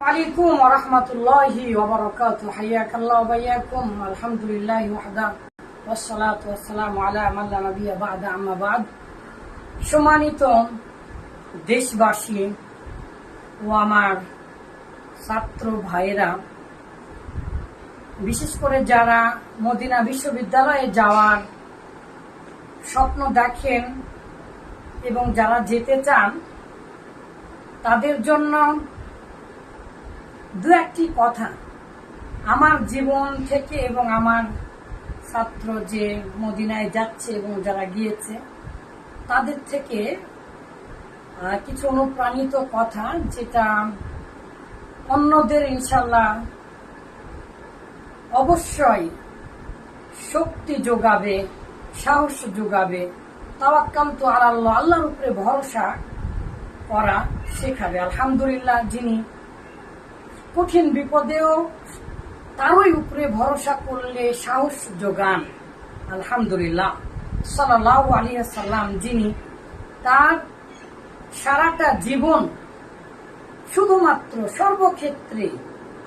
আলাইকুম রহমতুল্লাহি ওবরকাত হাইয়াক বাইয়াকুম। আলহামদুলিল্লাহ আলা মান লা নাবিয়্যা সম্মানিত দেশবাসী ও আমার ছাত্র ভাইরা বিশেষ করে যারা মদিনা বিশ্ববিদ্যালয়ে যাওয়ার স্বপ্ন দেখেন এবং যারা যেতে চান, তাদের জন্য দু একটি কথা। আমার জীবন থেকে এবং আমার ছাত্র যে মদিনায় যাচ্ছে এবং যারা গিয়েছে, তাদের থেকে কিছু অনুপ্রাণিত কথা যেটা অন্যদের ইনশাল্লাহ অবশ্যই শক্তি যোগাবে, সাহস যোগাবে, তাওয়াক্কাল তো আল্লাহ আল্লাহর উপরে ভরসা করা শেখাবে। আলহামদুলিল্লাহ যিনি কঠিন বিপদেও তারই উপরে ভরসা করলে সাহস যোগান। আলহামদুলিল্লাহ। সাল্লাহ আলিয়া সাল্লাম যিনি তার সারাটা জীবন শুধুমাত্র সর্বক্ষেত্রে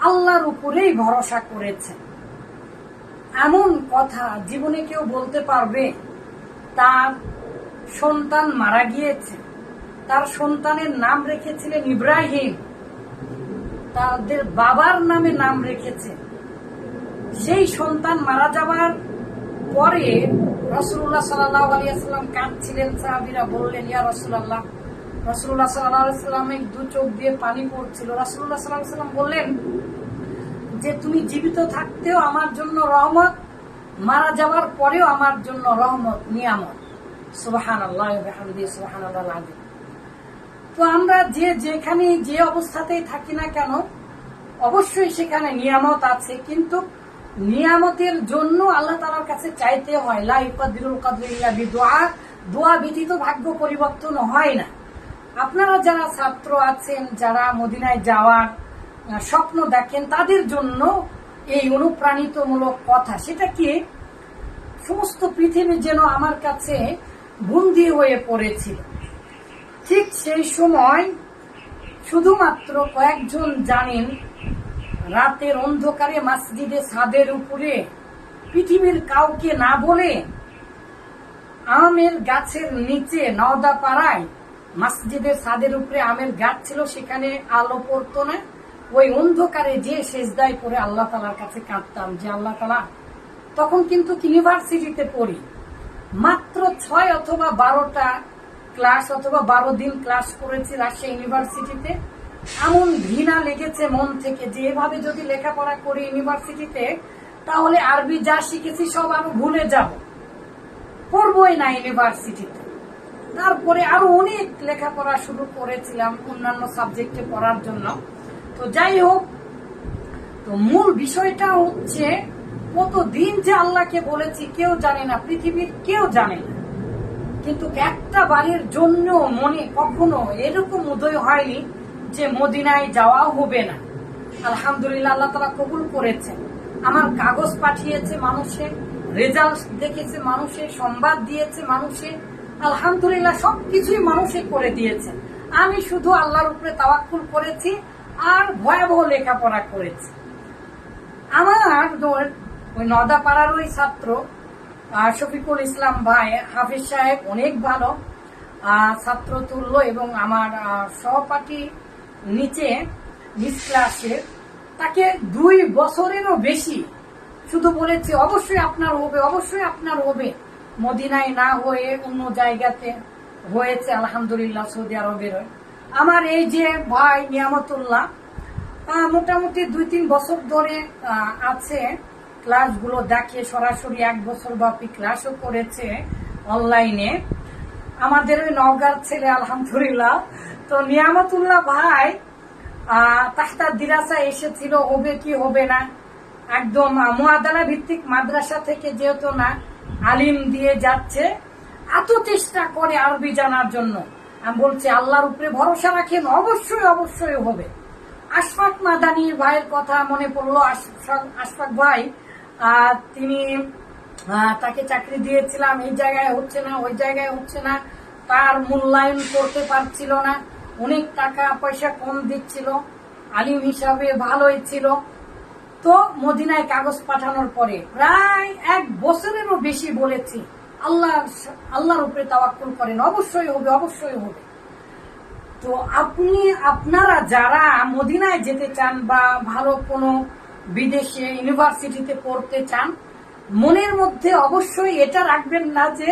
আল্লাহর উপরেই ভরসা করেছেন। এমন কথা জীবনে কেউ বলতে পারবে, তার সন্তান মারা গিয়েছে। তার সন্তানের নাম রেখেছিলেন ইব্রাহিম। তাদের বাবার নামে নাম রেখেছে। সেই সন্তান মারা যাওয়ার পরে রসুল্লাহ সাল্লাহ আলিয়াল্লাম কাঁদছিলেন, সাহাবিরা বললেন, ইয়া রসুল্লাহ রসুল্লাহ সাল্লাহ সাল্লামের দু চোখ দিয়ে পানি পড়ছিল। রসুল্লাহ সাল্লাহ সাল্লাম বললেন, যে তুমি জীবিত থাকতেও আমার জন্য রহমত, মারা যাওয়ার পরেও আমার জন্য রহমত, নিয়ামত। সুবাহান আল্লাহ সুবাহান আল্লাহ তো আমরা যে যেখানে যে অবস্থাতেই থাকি না কেন, অবশ্যই সেখানে নিয়ামত আছে, কিন্তু নিয়ামতের জন্য আল্লাহ তালার কাছে চাইতে হয় লাইফাদিরুল কাদরিল্লা দোয়া দোয়া ব্যতীত ভাগ্য পরিবর্তন হয় না। আপনারা যারা ছাত্র আছেন, যারা মদিনায় যাওয়ার স্বপ্ন দেখেন, তাদের জন্য এই অনুপ্রাণিতমূলক কথা, সেটা কি? সমস্ত পৃথিবী যেন আমার কাছে বন্দী হয়ে পড়েছিল। ঠিক সেই সময় শুধুমাত্র কয়েকজন জানেন, রাতের অন্ধকারে মসজিদে ছাদের উপরে পৃথিবীর কাউকে না বলে আমের গাছের নিচে নওদা পাড়ায় মসজিদের ছাদের উপরে আমের গাছ ছিল, সেখানে আলো পড়তো না। ওই অন্ধকারে যে সেজদায় করে আল্লাহ তালার কাছে কাঁদতাম যে আল্লাহ তালা তখন কিন্তু ইউনিভার্সিটিতে পড়ি। মাত্র ছয় অথবা বারোটা ক্লাস অথবা বারো দিন ক্লাস করেছি রাজশাহী ইউনিভার্সিটিতে। এমন ঘৃণা লেগেছে মন থেকে যে এভাবে যদি লেখাপড়া করি ইউনিভার্সিটিতে, তাহলে আরবি যা শিখেছি সব আমি ভুলে যাব। পড়বই না ইউনিভার্সিটিতে। তারপরে আরও অনেক লেখাপড়া শুরু করেছিলাম অন্যান্য সাবজেক্টে পড়ার জন্য। তো যাই হোক, তো মূল বিষয়টা হচ্ছে কতদিন যে আল্লাহকে বলেছি কেউ জানে না, পৃথিবীর কেউ জানে না। কিন্তু একটা বাড়ির জন্য মনে কখনো এরকম উদয় হয়নি যে মদিনায় যাওয়া হবে না। আলহামদুলিল্লাহ আল্লাহ তালা কবুল করেছেন। আমার কাগজ পাঠিয়েছে মানুষে রেজাল্ট দেখেছে মানুষে, সংবাদ দিয়েছে মানুষে। আলহামদুলিল্লাহ সবকিছুই মানুষে করে দিয়েছে। আমি শুধু আল্লাহর উপরে তাওয়াক্কুল করেছি আর ভয়াবহ লেখাপড়া করেছি। আমার ওই নদাপাড়ার ওই ছাত্র আহ, শফিকুল ইসলাম ভাই হাফিজ সাহেব অনেক ভালো। ছাত্র তুল্য এবং আমার সহপাঠী নিচে নিচ ক্লাসের তাকে দুই বছরেরও বেশি। শুধু বলেছে অবশ্যই আপনার হবে অবশ্যই আপনার হবে। মদিনায় না হয়ে অন্য জায়গাতে হয়েছে আলহামদুলিল্লাহ সৌদি আরবের আমার এই যে ভাই নিয়ামতুল্লাহ মোটামুটি দুই তিন বছর ধরে আছে। ক্লাসগুলো দেখে সরাসরি এক বছর ব্যাপী ক্লাসও করেছে অনলাইনে আমাদের ওই নওগাঁর ছেলে আলহামদুলিল্লাহ। তো নিয়ামতুল্লাহ ভাই আহ, তাহতা দিরাসা এসেছিল হবে কি হবে না? একদম আহ, মুয়াদালা ভিত্তিক মাদ্রাসা থেকে যেহেতু না আলিম দিয়ে যাচ্ছে এত চেষ্টা করে আরবি জানার জন্য। আমি বলছি আল্লাহর উপরে ভরসা রাখেন অবশ্যই অবশ্যই হবে। আশফাক মাদানি ভাইয়ের কথা মনে পড়ল আশফাক ভাই তিনি তাকে চাকরি দিয়েছিলাম, এই জায়গায় হচ্ছে না, ওই জায়গায় হচ্ছে না, তার মূল্যায়ন করতে পারছিল না, অনেক টাকা পয়সা কম দিচ্ছিল, আলিম হিসাবে ভালোই ছিল। তো মদিনায় কাগজ পাঠানোর পরে প্রায় এক বছরেরও বেশি বলেছি, আল্লাহ, আল্লাহর উপরে তাওয়াক্কুল করেন, অবশ্যই হবে অবশ্যই হবে। তো আপনি, আপনারা যারা মদিনায় যেতে চান বা ভালো কোনো বিদেশে ইউনিভার্সিটিতে পড়তে চান, মনের মধ্যে অবশ্যই এটা রাখবেন না যে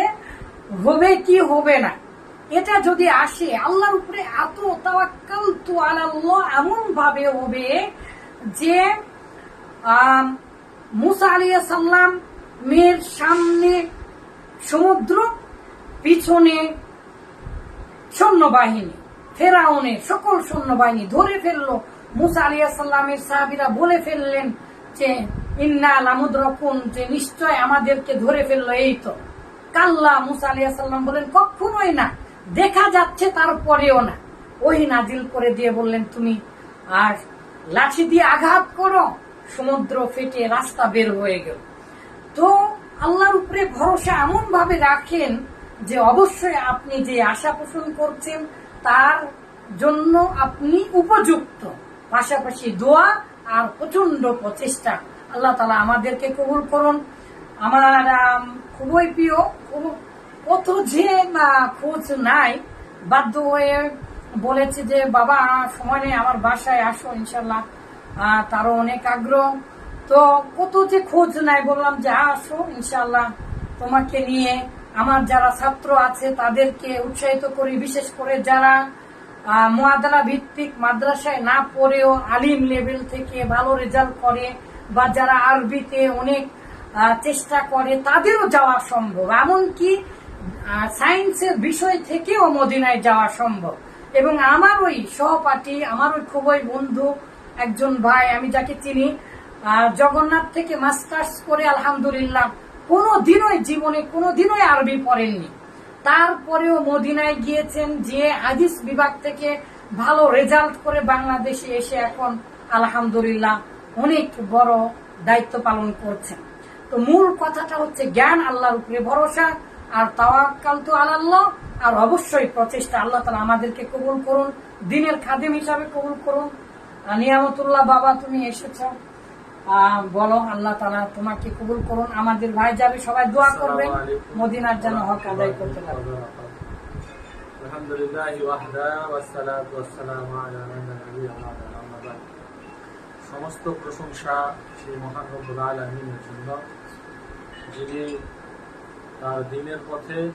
হবে কি হবে না। এটা যদি আসে, আল্লাহর উপরে এত তাওয়াক্কাল তো আল্লাহ এমন ভাবে হবে যে মুসা আলিয়া সাল্লাম মেয়ের সামনে সমুদ্র, পিছনে সৈন্যবাহিনী, ফেরাউনের সকল সৈন্যবাহিনী ধরে ফেলল। মুসা আলিয়া সাল্লামের সাহাবিরা বলে ফেললেন যে, ইন্না লামুদ্রকুন যে নিশ্চয় আমাদেরকে ধরে ফেলল এই তো। কাল্লা মুসা আলিয়া সাল্লাম বলেন, কখনোই না, দেখা যাচ্ছে তারপরেও না। ওই নাজিল করে দিয়ে বললেন, তুমি আর লাঠি দিয়ে আঘাত করো, সমুদ্র ফেটে রাস্তা বের হয়ে গেল। তো আল্লাহর উপরে ভরসা এমন ভাবে রাখেন যে, অবশ্যই আপনি যে আশা পোষণ করছেন, তার জন্য আপনি উপযুক্ত। পাশাপাশি দোয়া আর প্রচণ্ড প্রচেষ্টা। আল্লাহ তালা আমাদেরকে কবুল করুন। আমার খুবই প্রিয় কত যে খোঁজ নাই, বাধ্য হয়ে বলেছে যে, বাবা, সময় নেই, আমার বাসায় আসো ইনশাল্লাহ তারও অনেক আগ্রহ। তো কত যে খোঁজ নাই, বললাম যে, আসো ইনশাল্লাহ তোমাকে নিয়ে আমার যারা ছাত্র আছে, তাদেরকে উৎসাহিত করি, বিশেষ করে যারা আহ, মোয়াদলা ভিত্তিক মাদ্রাসায় না পড়েও আলিম লেভেল থেকে ভালো রেজাল্ট করে বা যারা আরবিতে অনেক চেষ্টা করে তাদেরও যাওয়া সম্ভব। এমনকি সায়েন্সের বিষয় থেকেও মদিনায় যাওয়া সম্ভব। এবং আমার ওই সহপাঠী আমার ওই খুবই বন্ধু একজন ভাই আমি যাকে চিনি জগন্নাথ থেকে মাস্টার্স করে আলহামদুলিল্লাহ কোনো দিনই জীবনে কোনো দিনই আরবি পড়েননি। তারপরেও মদিনায় গিয়েছেন যে হাদিস বিভাগ থেকে ভালো রেজাল্ট করে বাংলাদেশে এসে এখন আলহামদুলিল্লাহ অনেক বড় দায়িত্ব পালন করছেন। তো মূল কথাটা হচ্ছে জ্ঞান আল্লাহর উপরে ভরসা আর তাওয়াক্কাল তো আল্লাহ আর অবশ্যই প্রচেষ্টা আল্লাহ তালা আমাদেরকে কবুল করুন, দিনের খাদেম হিসাবে কবুল করুন। নিয়ামতুল্লাহ বাবা তুমি এসেছ। বলো আল্লাহ তালা তোমাকে কবুল করুন। আমাদের ভাই যাবে সবাই দোয়া করবে। মদিনার যেন হক আদায় করতে পারবে। সমস্ত প্রশংসা সেই মহানবুল আলমিনের জন্য। যিনি তার দিনের পথে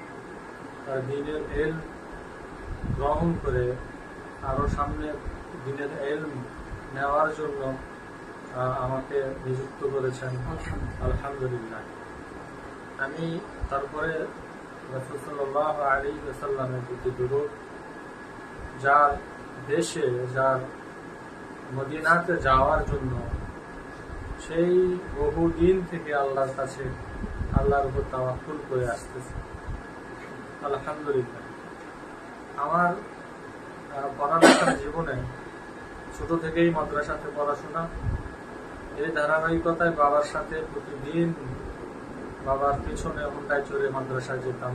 তার দিনের এল গ্রহণ করে আরও সামনে দিনের এল নেওয়ার জন্য আমাকে নিযুক্ত করেছেন। আলহামদুলিল্লাহ। আমি তারপরে রসুল্লাহ আলী সাল্লামের প্রতি দুরুদ যার দেশে যার মদিনাতে যাওয়ার জন্য সেই বহু দিন থেকে আল্লাহর কাছে আল্লাহর উপর তাওয়াক্কুল করে আসতেছে। আলহামদুলিল্লাহ। আমার পড়ালেখার জীবনে ছোট থেকেই মাদ্রাসাতে পড়াশোনা এই ধারাবাহিকতায় বাবার সাথে প্রতিদিন বাবার পিছনে হুন্ডায় চড়ে মাদ্রাসায় যেতাম।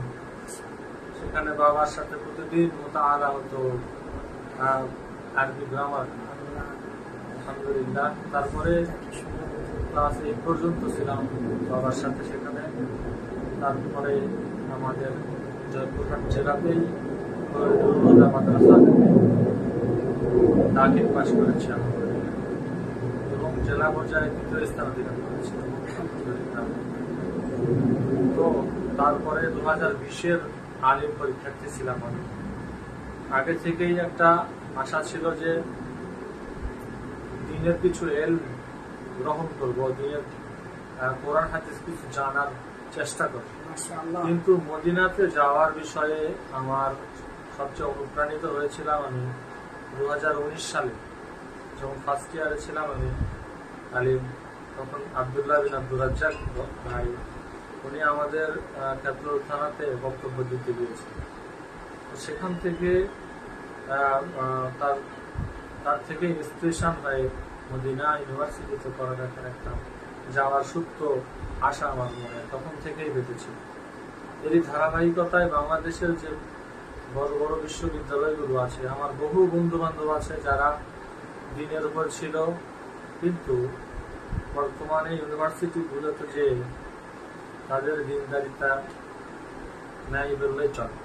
সেখানে বাবার সাথে প্রতিদিন মোতা আলা হতো আরবি গ্রামার আলহামদুলিল্লাহ। তারপরে ক্লাস এই পর্যন্ত ছিলাম বাবার সাথে সেখানে। তারপরে আমাদের জয়পুরহাট জেলাতেই মাদ্রাসা। দাখিল পাশ করেছি আলহামদুলিল্লাহ এবং জেলা পর্যায়ে দ্বিতীয় স্থান অধিকার তো তারপরে দু হাজার বিশের আলিম পরীক্ষার্থী ছিলাম আমি। আগে থেকেই একটা আশা ছিল যে দিনের কিছু এল গ্রহণ করব দিনের কোরআন হাদিস কিছু জানার চেষ্টা করব। কিন্তু মদিনাতে যাওয়ার বিষয়ে আমার সবচেয়ে অনুপ্রাণিত হয়েছিলাম আমি দু হাজার উনিশ সালে যখন ফার্স্ট ইয়ারে ছিলাম আমি। আলিম, তখন আবদুল্লাহ বিন আব্দুল রাজ্জাক ভাই, উনি আমাদের ক্যাপিটাল থানাতে বক্তব্য দিতে গিয়েছেন সেখান থেকে তার তার থেকে ইনস্পিরেশন হয়ে মদিনা ইউনিভার্সিটিতে পড়ালেখার একটা যাওয়ার সূত্র আশা আমার মনে, তখন থেকেই বেঁধেছিল এরই ধারাবাহিকতায় বাংলাদেশের যে বড় বড় বিশ্ববিদ্যালয়গুলো আছে, আমার বহু বন্ধু বান্ধব আছে যারা দিনের উপর ছিল কিন্তু বর্তমানে ইউনিভার্সিটিগুলোতে যে তাদের দিনদারিতা ন্যায় বললেই চলে।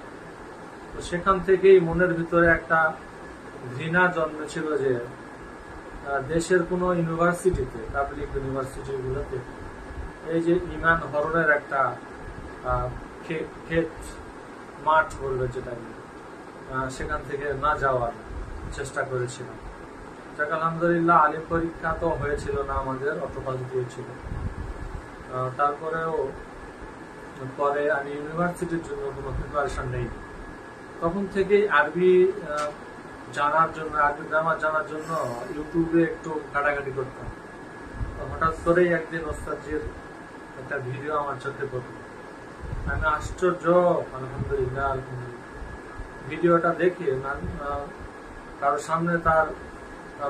তো সেখান থেকেই মনের ভিতরে একটা ঘৃণা জন্মেছিল যে দেশের কোনো ইউনিভার্সিটিতে পাবলিক ইউনিভার্সিটিগুলোতে, এই যে ইমান হরণের একটা ক্ষেত মাঠ বলবে যেটা সেখান থেকে না যাওয়ার চেষ্টা করেছিলাম। যাক, আলহামদুলিল্লাহ আলিম পরীক্ষা তো হয়েছিল না আমাদের অত পজিটিভ ছিল। তারপরেও পরে আমি ইউনিভার্সিটির জন্য কোনো প্রিপারেশন নেই তখন থেকেই আরবি জানার জন্য, আরবি গ্রামার জানার জন্য ইউটিউবে একটু ঘাটাঘাটি করতাম। হঠাৎ করেই একদিন ওস্তাদজির একটা ভিডিও আমার চোখে পড়ল। আমি আশ্চর্য, আলহামদুলিল্লাহ ভিডিওটা দেখে কারোর সামনে তার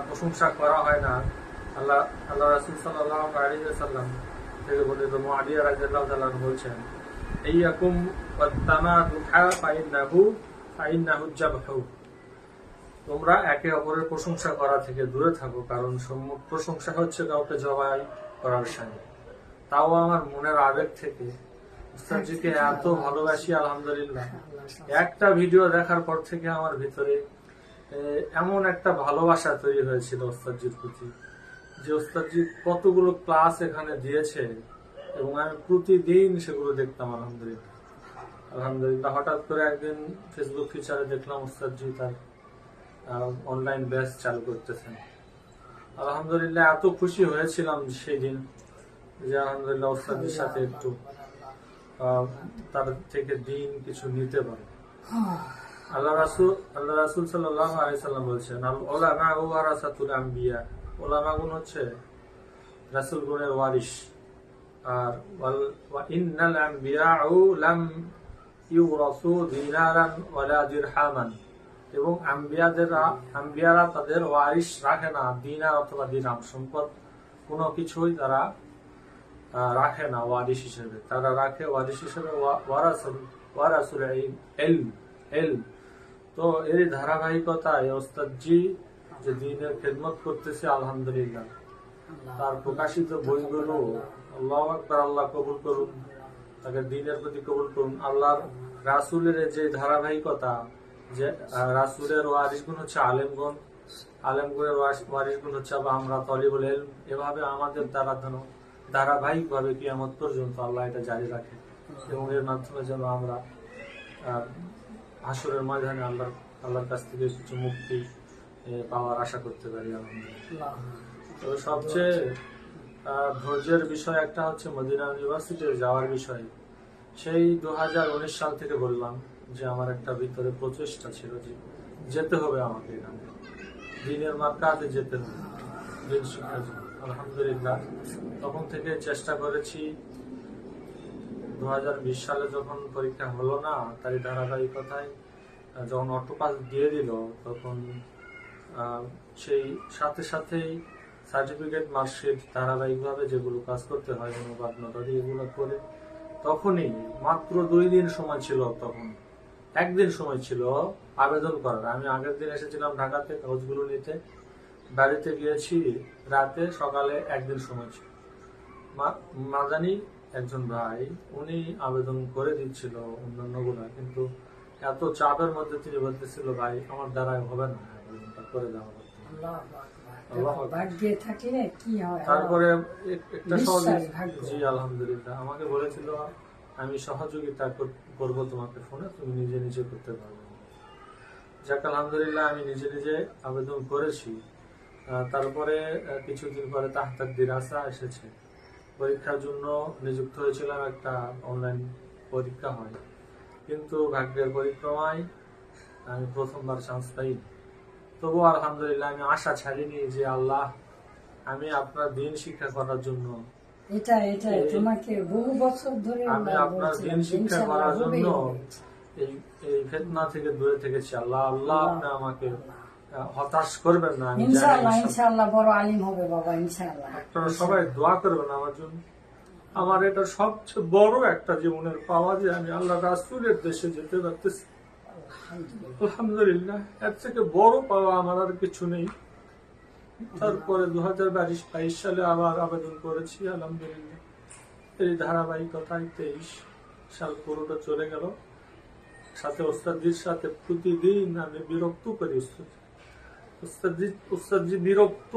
প্রশংসা করা হয় না। আল্লাহ আল্লাহ রাসুল সাল্লাহ আলী সাল্লাম থেকে বলে তো মাদিয়া রাজিয়াল্লাহ তাআলা বলছেন এইয়াকুম ওয়াত্তামা দুহা ফাইন্নাহু ফাইন্নাহু জাবহু। তোমরা একে অপরের প্রশংসা করা থেকে দূরে থাকো কারণ সম্মুখ প্রশংসা হচ্ছে কাউকে জবাই করার সাথে তাও আমার মনের আবেগ থেকে। উস্তাদজিকে এত ভালোবাসি আলহামদুলিল্লাহ। একটা ভিডিও দেখার পর থেকে আমার ভিতরে এমন একটা ভালোবাসা তৈরি হয়েছিল ওস্তাদজির প্রতি যে ওস্তাদজি কতগুলো ক্লাস এখানে দিয়েছে এবং আমি প্রতিদিন সেগুলো দেখতাম, আলহামদুলিল্লাহ। আলহামদুলিল্লাহ, হঠাৎ করে একদিন ফেসবুক ফিচারে দেখলাম ওস্তাদজি তার অনলাইন ব্যাচ চালু করতেছেন। আলহামদুলিল্লাহ, এত খুশি হয়েছিলাম সেই দিন যে আলহামদুলিল্লাহ ওস্তাদের সাথে একটু তার থেকে দিন কিছু নিতে পারে। আল্লাহ রাসুল আল্লাহ রাসুল সাল্লাহ আলাইসাল্লাম বলছেন ওলামা ও ওয়ারাসাতুল আম্বিয়া। ওলামা গুণ হচ্ছে রাসুল গুণের ওয়ারিশ। আর ইন্নাল আম্বিয়াউ লাম ইউরাসু দিনারান ওয়ালা দিরহামান। এবং আম্বিয়াদেরা, আম্বিয়ারা তাদের ওয়ারিশ রাখে না, দিনার অথবা দিরাম সম্পদ কোনো কিছুই তারা রাখে না ওয়ারিশ হিসেবে। তারা রাখে ওয়ারিশ হিসেবে ওয়া- ওয়ারাসুল ওয়ারাসুল এলম এলম তো এই ধারাবাহিকতায় ওস্তাদজি যে দিনের খেদমত করতেছে আলহামদুলিল্লাহ। তার প্রকাশিত বইগুলো আল্লাহ আকবার আল্লাহ কবুল করুন। তাকে দিনের প্রতি কবুল করুন। আল্লাহর রাসুলের যে ধারাবাহিকতা যে রাসুলের ওয়ারিশ গুণ হচ্ছে আলেমগণ আলেমগুণের ওয়ারিশ গুণ হচ্ছে আবার আমরা তলিবুল এলম এভাবে আমাদের দ্বারা যেন ধারাবাহিক ভাবে কিয়ামত পর্যন্ত আল্লাহ এটা জারি রাখে। এবং এর মাধ্যমে যেন আমরা হাসরের ময়দানে আল্লাহ আল্লাহর কাছ থেকে কিছু মুক্তি পাওয়ার আশা করতে পারি আলহামদুলিল্লাহ। তো সবচেয়ে ধৈর্যের বিষয় একটা হচ্ছে মদিনা ইউনিভার্সিটি যাওয়ার বিষয়। সেই দু হাজার উনিশ সাল থেকে বললাম যে আমার একটা ভিতরে প্রচেষ্টা ছিল যে যেতে হবে আমাকে এখানে। দিনের মাত্রাতে যেতে হবে। দিন শিক্ষার জন্য। আলহামদুলিল্লাহ। তখন থেকে চেষ্টা করেছি দু হাজার বিশ সালে যখন পরীক্ষা হলো না, তারই ধারাবাহিকতায় যখন অটোপাস দিয়ে দিল, তখন সেই সাথে সাথেই সার্টিফিকেট, মার্কশিট, ধারাবাহিকভাবে যেগুলো কাজ করতে হয়, অনুবাদ, নটারি, এগুলো করে, তখনই মাত্র দুই দিন সময় ছিল তখন। একদিন সময় ছিল আবেদন করার। আমি আগের দিন এসেছিলাম ঢাকাতে কাগজগুলো নিতে। বাড়িতে গিয়েছি রাতে, সকালে একদিন সময় ছিল। মাদানি একজন ভাই উনি আবেদন করে দিচ্ছিল অন্যান্যগুলা কিন্তু এত চাপের মধ্যে তিনি বলতেছিল ভাই আমার দ্বারাই হবে না আবেদনটা করে দেওয়া তারপরে একটা। জি আলহামদুলিল্লাহ। আমাকে বলেছিল আমি সহযোগিতা কর- করব তোমাকে ফোনে তুমি নিজে নিজে করতে পারবে। যাক আলহামদুলিল্লাহ আমি নিজে নিজে আবেদন করেছি। তারপরে কিছুদিন পরে তাহতার দিরাসা এসেছে। পরীক্ষার জন্য নিযুক্ত হয়েছিলাম একটা অনলাইন পরীক্ষা হয়। কিন্তু ভাগ্যের পরিক্রমায় আমি প্রথমবার চান্স পাই তবু আলহামদুলিল্লাহ আমি আশা ছাড়িনি যে আল্লাহ আমি আপনার দিন শিক্ষা করার জন্য এটা এটা তোমাকে বহু বছর ধরে আমি আপনার দিন শিক্ষা করার জন্য এই এই ফেতনা থেকে দূরে থেকেছি। আল্লাহ আল্লাহ। আপনি আমাকে হতাশ করবেন না ইনশাআল্লাহ ইনশাআল্লাহ। বড় আলিম হবে বাবা ইনশাআল্লাহ। আপনারা সবাই দোয়া করবেন আমার জন্য। আমার এটা সবচেয়ে বড় একটা জীবনের পাওয়া যে আমি আল্লাহ রাসুলের দেশে যেতে পারতেছি। আলহামদুলিল্লাহ। এর থেকে বড় পাওয়া আমার আর কিছু নেই। তারপরে দু হাজার বাইশ বাইশ সালে আবার আবেদন করেছি আলহামদুলিল্লাহ। এই ধারাবাহিকতায় তেইশ সাল পুরোটা চলে গেল। সাথে ওস্তাদির সাথে প্রতিদিন আমি বিরক্ত করি ওস্তাদ ওস্তাদজি ওস্তাদজি বিরক্ত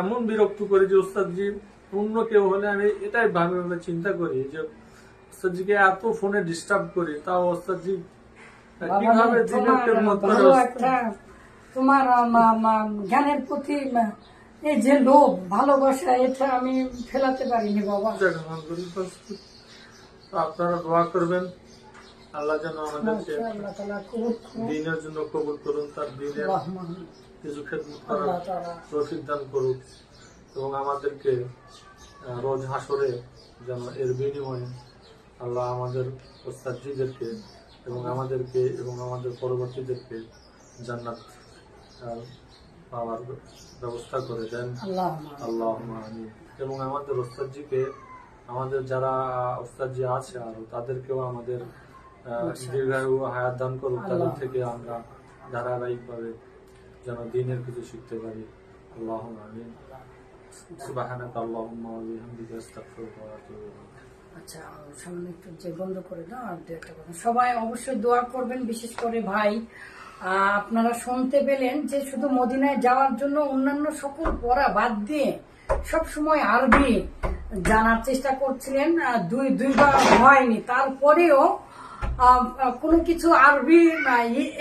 এমন বিরক্ত করি যে ওস্তাদজি অন্য কেউ হলে আমি এটাই ভাবে ভাবে চিন্তা করি যে ওস্তাদজিকে এত ফোনে ডিস্টার্ব করি তাও ওস্তাদজি কীভাবে দিনের তোমার জ্ঞানের প্রতি এই যে লোভ ভালোবাসা এটা আমি ফেলাতে পারিনি বাবা। আপনারা দোয়া করবেন। আল্লাহ যেন আমাদেরকে করুন। দিনের জন্য কবুল করুন তার দিনের কিছু তৌফিক দান করুক এবং আমাদেরকে রোজ হাসরে যেন এর বিনিময়ে আল্লাহ আমাদের ওস্তাদজিদেরকে এবং আমাদেরকে এবং আমাদের পরবর্তীদেরকে জান্নাত পাওয়ার ব্যবস্থা করে দেন। আল্লাহ এবং আমাদের ওস্তাদজিকে আমাদের যারা ওস্তাদজি আছে আরও তাদেরকেও আমাদের দীর্ঘায়ু হায়াত দান করুক। তাদের থেকে আমরা ধারাবাহিকভাবে যেন দিনের কিছু শিখতে পারি। আল্লাহ আমিন। সুবাহানাক ওয়া বিহামদিকা ওয়া আতুবু আচ্ছা সামনে একটু যে বন্ধ করে দাও আর একটা কথা। সবাই অবশ্যই দোয়া করবেন, বিশেষ করে ভাই। আপনারা শুনতে পেলেন যে শুধু মদিনায় যাওয়ার জন্য অন্যান্য সকল পড়া বাদ দিয়ে সব সময় আরবি জানার চেষ্টা করছিলেন। দুই, দুইবার হয়নি। তারপরেও কোনো কিছু আরবি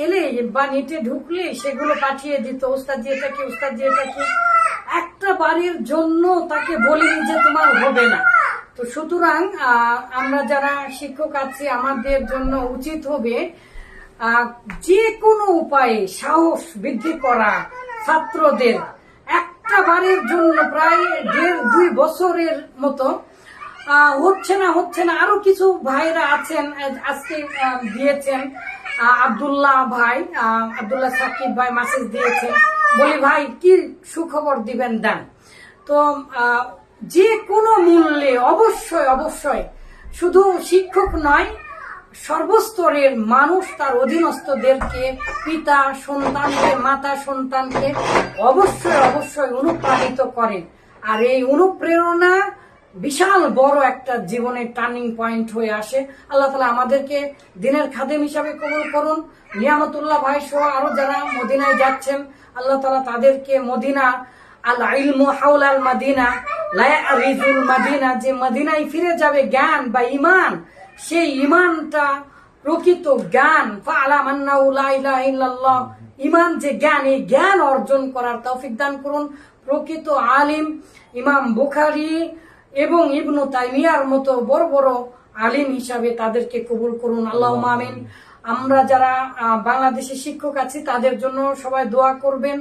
এলে বা নেটে ঢুকলে সেগুলো পাঠিয়ে দিত, ওস্তাদ দিয়ে কি, ওস্তাদ দিয়ে কি? একটা বাড়ির জন্য তাকে বলিনি যে তোমার হবে না। তো সুতরাং আমরা যারা শিক্ষক আছি, আমাদের জন্য উচিত হবে যে কোনো উপায়ে সাহস বৃদ্ধি করা ছাত্রদের। একটা বারের জন্য প্রায় দেড় দুই বছরের মতো হচ্ছে না হচ্ছে না। আরও কিছু ভাইরা আছেন, আজকে দিয়েছেন। আব্দুল্লাহ ভাই আব্দুল্লাহ সাকিব ভাই মেসেজ দিয়েছেন। বলি, ভাই, কি সুখবর দিবেন দেন? তো যে কোনো মূল্যে, অবশ্যই অবশ্যই, শুধু শিক্ষক নয়, সর্বস্তরের মানুষ তার অধীনস্থদেরকে, পিতা, সন্তানকে, মাতা সন্তানকে অবশ্যই অবশ্যই অনুপ্রাণিত করেন। আর এই অনুপ্রেরণা বিশাল বড় একটা জীবনের টার্নিং পয়েন্ট হয়ে আসে। আল্লাহ তালা আমাদেরকে দিনের খাদেম হিসাবে কবুল করুন। নিয়ামতুল্লাহ ভাই সহ আরও যারা মদিনায় যাচ্ছেন, আল্লাহ তালা তাদেরকে মদিনা, আল ইলমু হাউল আল মাদিনা লায়া রিজুল মাদিনা, যে মদিনায় ফিরে যাবে জ্ঞান বা ইমান সেই ইমানটা প্রকৃত জ্ঞান। ইমান যে জ্ঞান, এই জ্ঞান অর্জন করার তৌফিক দান করুন। প্রকৃত আলিম, ইমাম বুখারী এবং ইবনু তাইমিয়ার মতো বড় বড় আলিম হিসাবে তাদেরকে কবুল করুন। আল্লাহ মামিন আমরা যারা বাংলাদেশে শিক্ষক আছি তাদের জন্য সবাই দোয়া করবেন।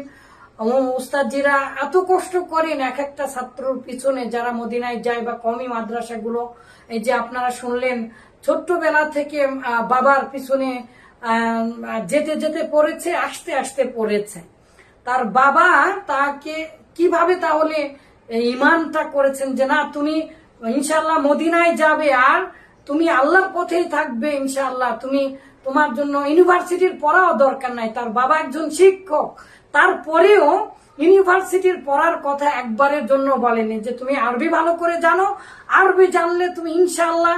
উস্তাদজিরা এত কষ্ট করেন এক একটা ছাত্রর পিছনে যারা মদিনায় যায় বা কমি মাদ্রাসাগুলো। এই যে আপনারা শুনলেন ছোট্টবেলা থেকে বাবার পিছনে যেতে যেতে পড়েছে আসতে আসতে পড়েছে। তার বাবা তাকে কীভাবে তাহলে ইমানটা করেছেন যে, না, তুমি ইনশাল্লাহ মদিনায় যাবে আর তুমি আল্লাহর পথেই থাকবে ইনশাল্লাহ তুমি তোমার জন্য ইউনিভার্সিটির পড়াও দরকার নাই। তার বাবা একজন শিক্ষক। তারপরেও ইউনিভার্সিটির পড়ার কথা একবারের জন্য বলেনি যে, তুমি আরবি ভালো করে জানো। আরবি জানলে তুমি ইনশাআল্লাহ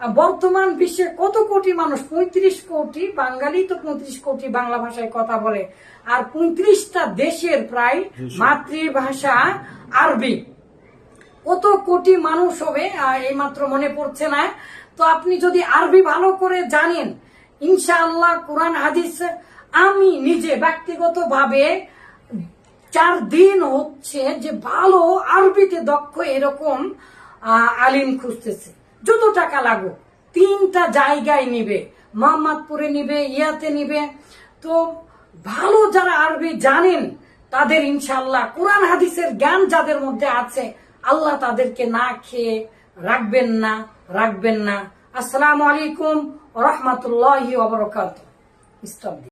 বর্তমান বিশ্বে কত কোটি মানুষ পঁয়ত্রিশ কোটি বাঙালি তো পঁয়ত্রিশ কোটি বাংলা ভাষায় কথা বলে আর পঁয়ত্রিশটা দেশের প্রায় মাতৃভাষা আরবি। কত কোটি মানুষ হবে এই মাত্র মনে পড়ছে না। তো আপনি যদি আরবি ভালো করে জানেন ইনশাআল্লাহ কোরআন হাদিস আমি নিজে ব্যক্তিগতভাবে চার দিন হচ্ছে যে ভালো আরবিতে দক্ষ এরকম আলিম খুঁজতেছে। যত টাকা লাগুক তিনটা জায়গায় নিবে। মোহাম্মদপুরে নিবে, ইয়াতে নিবে। তো ভালো যারা আরবি জানেন, তাদের ইনশাল্লাহ কোরআন, হাদিসের জ্ঞান যাদের মধ্যে আছে, আল্লাহ তাদেরকে না খেয়ে রাখবেন না রাখবেন না। আসসালামু আলাইকুম রহমতুল্লাহ ইস্তব